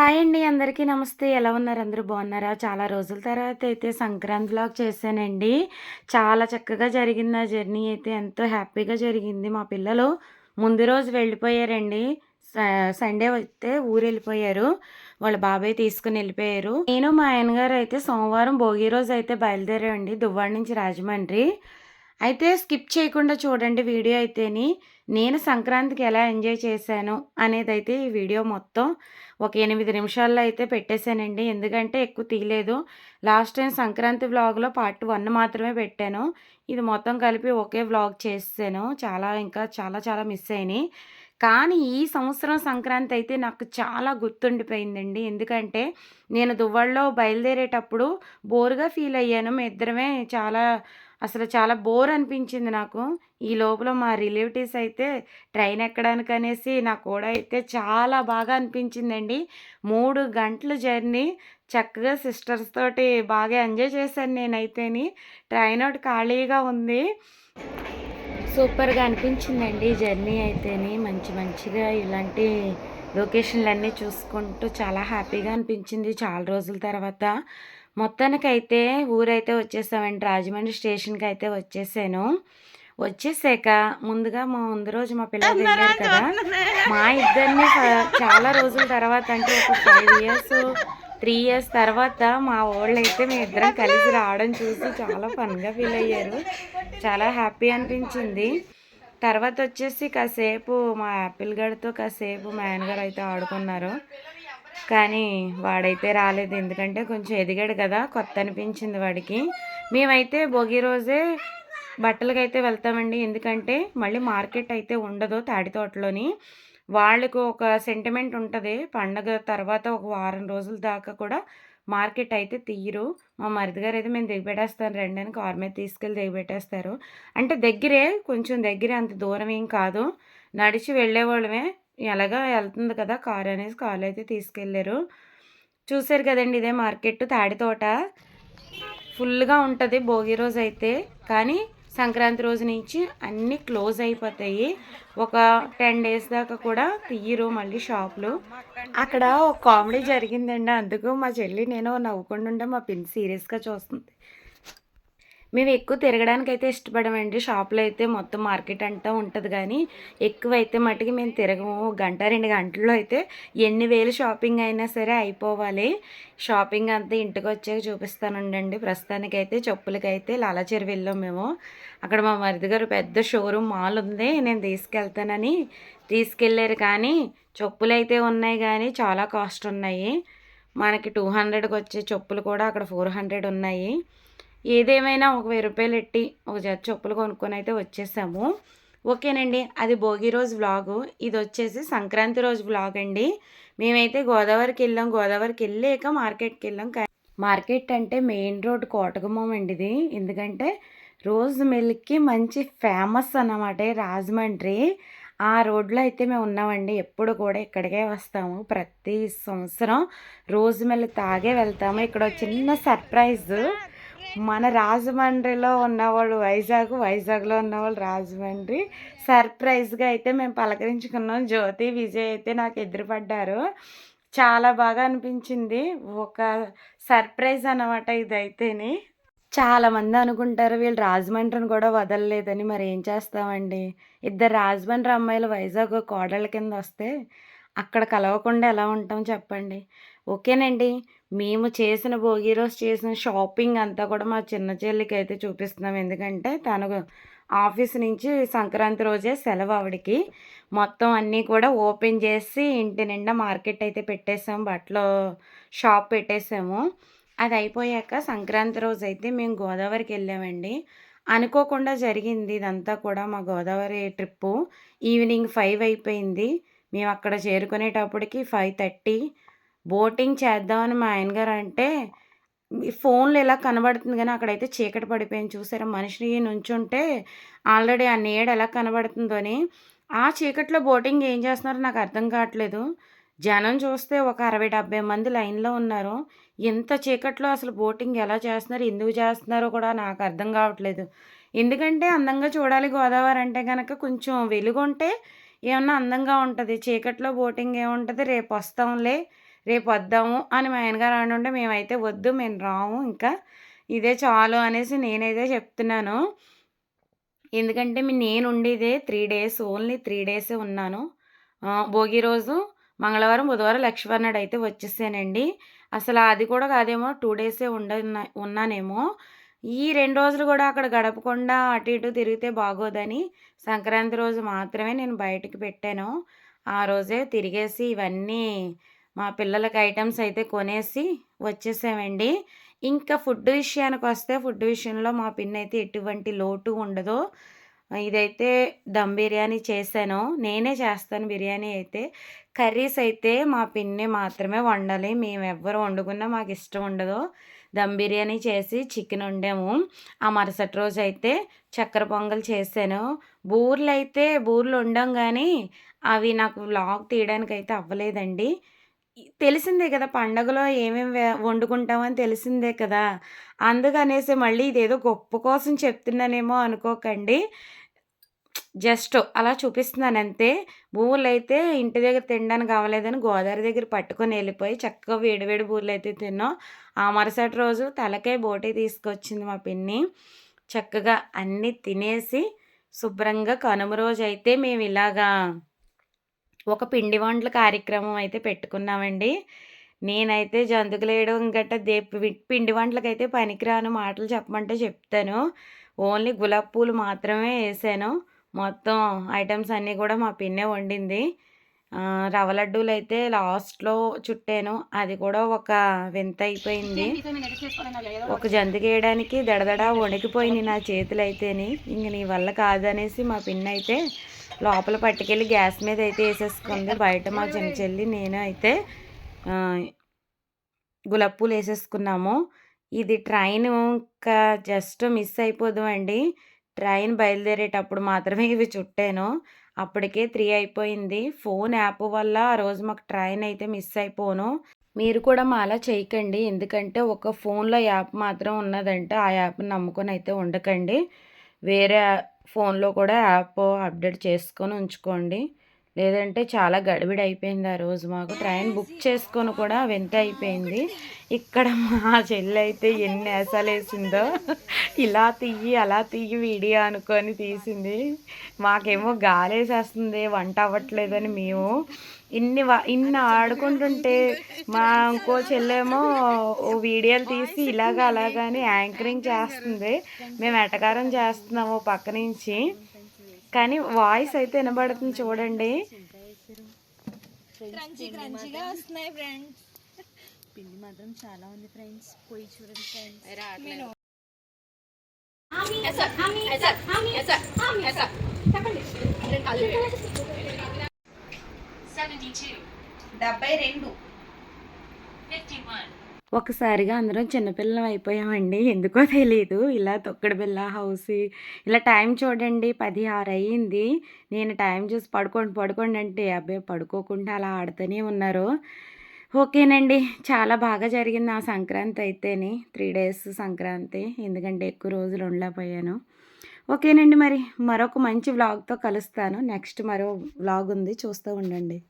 Hi అండి అందరికీ నమస్తే. ఎలా ఉన్నారు? అందరూ బాగున్నారా? చాలా రోజుల తర్వాత అయితే సంక్రాంతి బ్లాగ్ చేశానండి. చాలా చక్కగా జరిగింది ఆ జర్నీ అయితే. ఎంతో హ్యాపీగా జరిగింది మా పిల్లలు. ముందు రోజు వెళ్ళిపోయారండి. స- సండే అయితే ఊరు వెళ్ళిపోయారు. వాళ్ళ బాబాయ్ తీసుకుని వెళ్ళిపోయారు. నేను మా ఆయనగారు అయితే సోమవారం భోగి రోజు అయితే బయలుదేరామండి. దువ్వాడ నుంచి రాజమండ్రి. అయితే స్కిప్ చేయకుండా చూడండి వీడియో అయితేని. నేను సంక్రాంతికి ఎలా ఎంజాయ్ చేశాను అనేది అయితే ఈ వీడియో మొత్తం ఒక ఎనిమిది నిమిషాల్లో అయితే పెట్టేశానండి. ఎందుకంటే ఎక్కువ తీయలేదు. లాస్ట్ టైం సంక్రాంతి వ్లాగ్లో పార్ట్ వన్ మాత్రమే పెట్టాను. ఇది మొత్తం కలిపి ఒకే వ్లాగ్ చేసాను చాలా ఇంకా చాలా చాలా మిస్ అయినాయి. కానీ ఈ సంవత్సరం సంక్రాంతి అయితే నాకు చాలా గుర్తుండిపోయిందండి. ఎందుకంటే నేను దువ్వల్లో బయలుదేరేటప్పుడు బోరుగా ఫీల్ అయ్యాను. మీ ఇద్దరమే చాలా అసలు చాలా బోర్ అనిపించింది నాకు. ఈ లోపల మా రిలేటివ్స్ అయితే ట్రైన్ ఎక్కడానికి అనేసి నాకు కూడా అయితే చాలా బాగా అనిపించిందండి. మూడు గంటల జర్నీ చక్కగా సిస్టర్స్ తోటి బాగా ఎంజాయ్ చేశాను నేనైతేని. ట్రైన్ ఒకటి ఖాళీగా ఉంది. సూపర్గా అనిపించిందండి జర్నీ అయితేని. మంచి మంచిగా ఇలాంటి లొకేషన్లన్నీ చూసుకుంటూ చాలా హ్యాపీగా అనిపించింది చాలా రోజుల తర్వాత. మొత్తానికైతే ఊరైతే వచ్చేసామండి. రాజమండ్రి స్టేషన్కి అయితే వచ్చేసాను. వచ్చేసాక ముందుగా మా ముందు రోజు మా పిల్లలు వెళ్ళారు కదా. మా ఇద్దరిని చాలా రోజుల తర్వాత అంటే ఒక ఫైవ్ ఇయర్స్ త్రీ ఇయర్స్ తర్వాత మా వాళ్ళు అయితే మీ ఇద్దరం కలిసి రావడం చూసి చాలా ఫన్గా ఫీల్ అయ్యారు. చాలా హ్యాపీ అనిపించింది. తర్వాత వచ్చేసి కాసేపు మా యాపిల్ గడితో కాసేపు మా ఆయనగారు అయితే ఆడుకున్నారు. కానీ వాడైతే రాలేదు. ఎందుకంటే కొంచెం ఎదిగాడు కదా కొత్త అనిపించింది వాడికి. మేమైతే భోగి రోజే బట్టలకి అయితే వెళ్తామండి. ఎందుకంటే మళ్ళీ మార్కెట్ అయితే ఉండదు తాడి తోటలోని. వాళ్ళకు ఒక సెంటిమెంట్ ఉంటుంది. పండగ తర్వాత ఒక వారం రోజుల దాకా కూడా మార్కెట్ అయితే తీయరు. మా మరిది గారు అయితే మేము దిగబెట్టేస్తాను రండి అని కార్ మీద తీసుకెళ్ళి దిగబెట్టేస్తారు. అంటే దగ్గరే కొంచెం దగ్గరే అంత దూరం ఏం కాదు. నడిచి వెళ్ళేవాళ్ళమే. ఎలాగా వెళ్తుంది కదా కార్ అనేసి కార్ అయితే తీసుకెళ్ళారు. చూసారు కదండి ఇదే మార్కెట్ తాడి తోట. ఫుల్గా ఉంటుంది భోగి రోజు అయితే. కానీ సంక్రాంతి రోజు నుంచి అన్నీ క్లోజ్ అయిపోతాయి. ఒక టెన్ డేస్ దాకా కూడా తీయరు మళ్ళీ షాపులు. అక్కడ ఒక కామెడీ జరిగిందండి. అందుకు మా చెల్లి నేను నవ్వుకుంటుంటే మా పిన్ సీరియస్గా చూస్తుంది. మేము ఎక్కువ తిరగడానికి అయితే ఇష్టపడమండి. షాప్లో అయితే మొత్తం మార్కెట్ అంతా ఉంటుంది కానీ ఎక్కువ అయితే మట్టుకి మేము తిరగము. గంట రెండు గంటల్లో అయితే ఎన్ని వేలు షాపింగ్ అయినా సరే అయిపోవాలి. షాపింగ్ అంతా ఇంటికి వచ్చాక చూపిస్తానండి ప్రస్తుతానికైతే చెప్పులకైతే లాలాచెరు వెళ్ళాం మేము. అక్కడ మా మరిది గారు పెద్ద షోరూమ్ మాల్ ఉంది. నేను తీసుకెళ్తానని తీసుకెళ్ళారు కానీ చెప్పులు అయితే ఉన్నాయి కానీ చాలా కాస్ట్ ఉన్నాయి మనకి టూ హండ్రెడ్కి వచ్చే చెప్పులు కూడా అక్కడ ఫోర్ హండ్రెడ్ ఉన్నాయి. ఏదేమైనా ఒక వెయ్యి రూపాయలు ఎట్టి ఒక జత చెప్పులు కొనుక్కొని అయితే వచ్చేసాము. ఓకేనండి అది భోగి రోజు వ్లాగు ఇది వచ్చేసి సంక్రాంతి రోజు వ్లాగ్ అండి. మేమైతే గోదావరికి వెళ్ళాం. గోదావరికి వెళ్ళాక మార్కెట్కి వెళ్ళాం. మార్కెట్ అంటే మెయిన్ రోడ్ కోటగుమ్మం అండి ఇది. ఎందుకంటే రోజు మిల్క్కి మంచి ఫేమస్ అన్నమాట రాజమండ్రి. ఆ రోడ్లో అయితే మేము ఉన్నామండి. ఎప్పుడు కూడా ఇక్కడికే వస్తాము. ప్రతి సంవత్సరం రోజు మిల్క్ తాగే వెళ్తాము. ఇక్కడ చిన్న సర్ప్రైజ్. మన రాజమండ్రిలో ఉన్నవాడు వైజాగ్ వైజాగ్లో ఉన్నవాళ్ళు రాజమండ్రి. సర్ప్రైజ్గా అయితే మేము పలకరించుకున్నాం. జ్యోతి విజయ్ అయితే నాకు ఎదురుపడ్డారు. చాలా బాగా అనిపించింది. ఒక సర్ప్రైజ్ అన్నమాట ఇదైతేని. చాలామంది అనుకుంటారు వీళ్ళు రాజమండ్రిని కూడా వదలలేదని. మరి ఏం చేస్తామండి? ఇద్దరు రాజమండ్రి అమ్మాయిలు వైజాగ్ కోడళ్ళ కింద వస్తే అక్కడ కలవకుండా ఎలా ఉంటాం చెప్పండి? ఓకేనండి. మేము చేసిన భోగి రోజు చేసిన షాపింగ్ అంతా కూడా మా చిన్న చెల్లికి అయితే చూపిస్తున్నాం. ఎందుకంటే తను ఆఫీస్ నుంచి సంక్రాంతి రోజే సెలవు ఆవిడికి. మొత్తం అన్నీ కూడా ఓపెన్ చేసి ఇంటి నిండా మార్కెట్ అయితే పెట్టేసాము బట్టలు షాప్ పెట్టేసాము. అది అయిపోయాక సంక్రాంతి రోజు అయితే మేము గోదావరికి వెళ్ళామండి. అనుకోకుండా జరిగింది ఇదంతా కూడా మా గోదావరి ట్రిప్పు. ఈవినింగ్ ఫైవ్ అయిపోయింది. మేము అక్కడ చేరుకునేటప్పటికి ఫైవ్ థర్టీ. బోటింగ్ చేద్దామని మా ఆయనగారు అంటే ఫోన్లో ఇలా కనబడుతుంది కానీ అక్కడైతే చీకటి పడిపోయింది. చూసారా? మనిషి నుంచుంటే ఆల్రెడీ ఆ నీడ ఎలా కనబడుతుందో అని. ఆ చీకట్లో బోటింగ్ ఏం చేస్తున్నారో నాకు అర్థం కావట్లేదు. జనం చూస్తే ఒక అరవై డెబ్బై మంది లైన్లో ఉన్నారు. ఇంత చీకట్లో అసలు బోటింగ్ ఎలా చేస్తున్నారు? ఎందుకు చేస్తున్నారో కూడా నాకు అర్థం కావట్లేదు. ఎందుకంటే అందంగా చూడాలి గోదావరి అంటే కనుక కొంచెం వెలుగుంటే ఏమన్నా అందంగా ఉంటుంది. చీకట్లో బోటింగ్ ఏముంటుంది? రేపు వస్తాంలే. రేపు వద్దాము అని మా ఆయనగారు అనుంటే మేమైతే వద్దు మేము రాము ఇంకా. ఇదే చాలు అనేసి నేనైతే చెప్తున్నాను. ఎందుకంటే మీ నేను ఉండేదే త్రీ డేస్ ఓన్లీ త్రీ డేసే ఉన్నాను. భోగి రోజు మంగళవారం బుధవారం లక్ష్మీవారం అయితే వచ్చేసానండి. అసలు అది కూడా కాదేమో టూ డేసే ఉండ ఉన్నానేమో. ఈ రెండు రోజులు కూడా అక్కడ గడపకుండా అటు ఇటు తిరిగితే బాగోదని సంక్రాంతి రోజు మాత్రమే నేను బయటకు పెట్టాను. ఆ రోజే తిరిగేసి ఇవన్నీ మా పిల్లలకి ఐటమ్స్ అయితే కొనేసి వచ్చేసామండి. ఇంకా ఫుడ్ విషయానికి వస్తే ఫుడ్ విషయంలో మా పిన్ అయితే ఎటువంటి లోటు ఉండదు. ఇదైతే దమ్ బిర్యానీ చేశాను. నేనే చేస్తాను బిర్యానీ అయితే. కర్రీస్ అయితే మా పిన్ని మాత్రమే వండాలి. మేము ఎవ్వరు వండుకున్నా మాకు ఇష్టం ఉండదు. దమ్ బిర్యానీ చేసి చికెన్ వండాము. ఆ మరుసటి రోజు అయితే చక్కెర పొంగల్ చేశాను. బూర్లు అయితే బూర్లు వండాం కానీ అవి నాకు వ్లాగ్ తీయడానికి అయితే అవ్వలేదండి. తెలిసిందే కదా పండగలో ఏమేమి వండుకుంటామని తెలిసిందే కదా. అందుకనేసి మళ్ళీ ఇదేదో గొప్ప కోసం చెప్తున్నానేమో అనుకోకండి. జస్ట్ అలా చూపిస్తున్నాను అంతే. బూరెలు అయితే ఇంటి దగ్గర తినడానికి అవ్వలేదని గోదావరి దగ్గర పట్టుకొని వెళ్ళిపోయి చక్కగా వేడివేడి బూరెలు అయితే తిన్నాం. ఆ మరుసటి రోజు తలకాయ బోటి తీసుకొచ్చింది మా పిన్ని. చక్కగా అన్నీ తినేసి శుభ్రంగా కనుమ రోజు అయితే మేము ఇలాగా ఒక పిండి వంటల కార్యక్రమం అయితే పెట్టుకున్నామండి. నేనైతే జంతుకులు వేయడం గట్ట దే పిండి వంటలకైతే పనికిరాను మాటలు చెప్పమంటే చెప్తాను. ఓన్లీ గులాబ్ పూలు మాత్రమే వేసాను. మొత్తం ఐటమ్స్ అన్నీ కూడా మా పిన్నే వండింది. రవ లడ్డూలు అయితే లాస్ట్లో చుట్టాను. అది కూడా ఒక వింత అయిపోయింది. ఒక జంతికి వేయడానికి దడదడ వణికిపోయింది నా చేతులు అయితేని ఇంక నీ వల్ల కాదనేసి మా పిన్ అయితే లోపల పట్టుకెళ్ళి గ్యాస్ మీద అయితే వేసేసుకుంది. బయట మా చిన్న చెల్లి నేను అయితే గులాబ్ పూలు వేసేసుకున్నాము. ఇది ట్రైన్ ఇంకా జస్ట్ మిస్ అయిపోదు అండి. ట్రైన్ బయలుదేరేటప్పుడు మాత్రమే ఇవి చుట్టాను. అప్పటికే త్రీ అయిపోయింది. ఫోన్ యాప్ వల్ల ఆ రోజు మాకు ట్రైన్ అయితే మిస్ అయిపోను. మీరు కూడా మా అలా చేయకండి. ఎందుకంటే ఒక ఫోన్లో యాప్ మాత్రం ఉన్నదంటే ఆ యాప్ని నమ్ముకొని అయితే ఉండకండి. వేరే ఫోన్లో కూడా యాప్ అప్డేట్ చేసుకొని ఉంచుకోండి. లేదంటే చాలా గడిబిడి అయిపోయింది ఆ రోజు మాకు. ట్రైన్ బుక్ చేసుకొని కూడా వెంట అయిపోయింది. ఇక్కడ మా చెల్లి అయితే ఎన్ని వేసిందో ఇలా తీయి అలా తీయి వీడియో అనుకొని తీసింది. మాకేమో గాలేసేస్తుంది వంట అవ్వట్లేదని మేము. ఇన్ని ఇన్ని ఆడుకుంటుంటే మా ఇంకో చెల్లేమో ఓ వీడియోలు తీసి ఇలాగ అలాగని యాంకరింగ్ చేస్తుంది. మేము ఎటకారం చేస్తున్నాము పక్క నుంచి. కానీ వాయిస్ అయితే వినబడుతుంది చూడండి. పిండి మాత్రం చాలా ఉంది ఫ్రెండ్స్. పోయి చూడండి ఫ్రెండ్స్. డెబ్బై రెండు. ఒకసారిగా అందరం చిన్నపిల్లలం అయిపోయామండి. ఎందుకో తెలియదు ఇలా తొక్కడి బిల్ల హౌస్ ఇలా టైం చూడండి పది ఆరు అయ్యింది. నేను టైం చూసి పడుకోండి పడుకోండి అంటే అబ్బాయి పడుకోకుండా అలా ఆడుతూనే ఉన్నారు. ఓకేనండి. చాలా బాగా జరిగింది ఆ సంక్రాంతి అయితేని. Three days Sankranti. ఎందుకంటే ఎక్కువ రోజులు ఉండలేకపోయాను. ఓకేనండి మరి. మరొక మంచి వ్లాగ్తో కలుస్తాను. నెక్స్ట్ మరో వ్లాగ్ ఉంది. చూస్తూ ఉండండి.